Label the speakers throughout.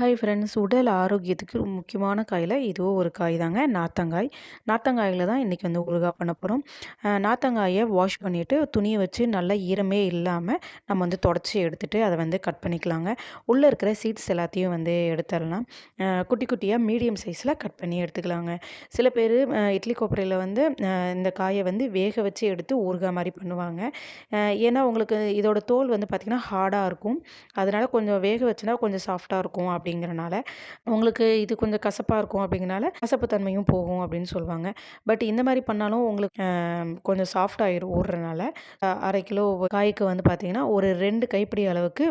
Speaker 1: Hi friends உடல் ஆரோக்கியத்துக்கு முக்கியமான காயில் இதுவும் ஒரு காய் தாங்க நாத்தங்காய். நாத்தங்காயில் தான் இன்றைக்கி வந்து ஊறுகாய் பண்ண போகிறோம் நாத்தங்காயை வாஷ் பண்ணிவிட்டு துணியை வச்சு நல்லா ஈரமே இல்லாமல் நம்ம வந்து தொடச்சி எடுத்துகிட்டு அதை வந்து கட் பண்ணிக்கலாங்க. உள்ளே இருக்கிற சீட்ஸ் எல்லாத்தையும் வந்து எடுத்துடலாம். குட்டி குட்டியாக மீடியம் சைஸில் கட் பண்ணி எடுத்துக்கலாங்க. சில பேர் இட்லி கோப்பரையில் வந்து இந்த காயை வந்து வேக வச்சு எடுத்து ஊறுகாய் மாதிரி பண்ணுவாங்க. ஏன்னா உங்களுக்கு இதோட தோல் வந்து பார்த்திங்கன்னா ஹார்டாக இருக்கும். அதனால் கொஞ்சம் வேக வச்சுனா கொஞ்சம் சாஃப்டாக இருக்கும் அப்படிங்கிறனால உங்களுக்கு இது கொஞ்சம் கசப்பாக இருக்கும் அப்படிங்கிறனால கசப்பு தன்மையும் போகும் அப்படின்னு சொல்லுவாங்க. பட் இந்த மாதிரி பண்ணாலும் உங்களுக்கு கொஞ்சம் சாஃப்ட் ஆயிரும் ஊறுறனால அரை கிலோ காய்க்கு வந்து பார்த்திங்கன்னா ஒரு ரெண்டு கைப்பிடி அளவுக்கு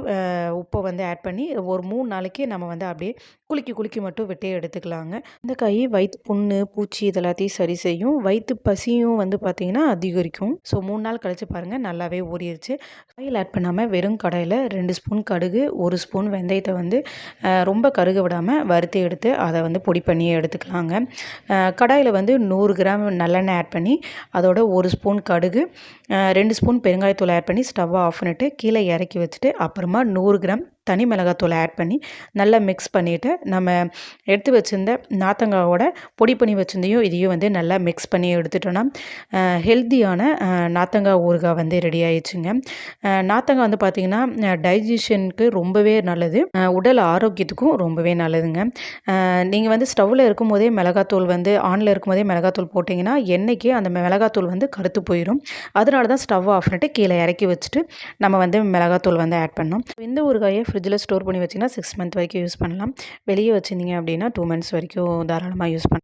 Speaker 1: உப்பை வந்து ஆட் பண்ணி ஒரு மூணு நாளைக்கு நம்ம வந்து அப்படியே குலுக்கி குலுக்கி மட்டும் விட்டே எடுத்துக்கலாங்க. இந்த காய் வயிற்று புண்ணு பூச்சி இதெல்லாத்தையும் சரி செய்யும். வயிற்று பசியும் வந்து பார்த்திங்கன்னா அதிகரிக்கும். ஸோ மூணு நாள் கழித்து பாருங்கள் நல்லாவே ஊறிடுச்சு காயில் ஆட் பண்ணாமல் வெறும் கடையில் ரெண்டு ஸ்பூன் கடுகு ஒரு ஸ்பூன் வெந்தயத்தை வந்து ரொம்ப கருக விடாமல் வறுத்து எடுத்து அதை வந்து பொடி பண்ணி எடுத்துக்கலாங்க. கடாயில் வந்து நூறு கிராம் நல்லெண்ணெய் ஆட் பண்ணி அதோட ஒரு ஸ்பூன் கடுகு ரெண்டு ஸ்பூன் பெருங்காயத்தூள் ஆட் பண்ணி ஸ்டவ்வை ஆஃப் பண்ணிவிட்டு கீழே இறக்கி வச்சுட்டு அப்புறமா நூறு கிராம் தனி மிளகாத்தூளை ஆட் பண்ணி நல்லா மிக்ஸ் பண்ணிவிட்டு நம்ம எடுத்து வச்சுருந்த நாத்தங்காவோட பொடி பண்ணி வச்சுருந்தையும் இதையும் வந்து நல்லா மிக்ஸ் பண்ணி எடுத்துட்டோன்னா ஹெல்த்தியான நாத்தங்காய் ஊறுகாய் வந்து ரெடி ஆயிடுச்சுங்க. நாத்தங்காய் வந்து பார்த்திங்கன்னா டைஜஷனுக்கு ரொம்பவே நல்லது. உடல் ஆரோக்கியத்துக்கும் ரொம்பவே நல்லதுங்க. நீங்கள் வந்து ஸ்டவ்வில் இருக்கும்போதே மிளகாத்தூள் வந்து ஆனில் இருக்கும்போதே மிளகாத்தூள் போட்டிங்கன்னா என்றைக்கே அந்த மிளகாத்தூள் வந்து கருத்து போயிடும் அதனால தான் ஸ்டவ் ஆஃப் பண்ணிட்டு கீழே இறக்கி வச்சுட்டு நம்ம வந்து மிளகாத்தூள் வந்து ஆட் பண்ணோம். இந்த ஊறுகாயை ஃப்ரிட்ஜில் ஸ்டோர் பண்ணி வச்சிங்கன்னா சிக்ஸ் மந்த் வரைக்கும் யூஸ் பண்ணலாம். வெளியே வச்சுருந்தீங்க அப்படின்னா டூ மந்த்ஸ் வரைக்கும் தாராளமாக யூஸ் பண்ணலாம்.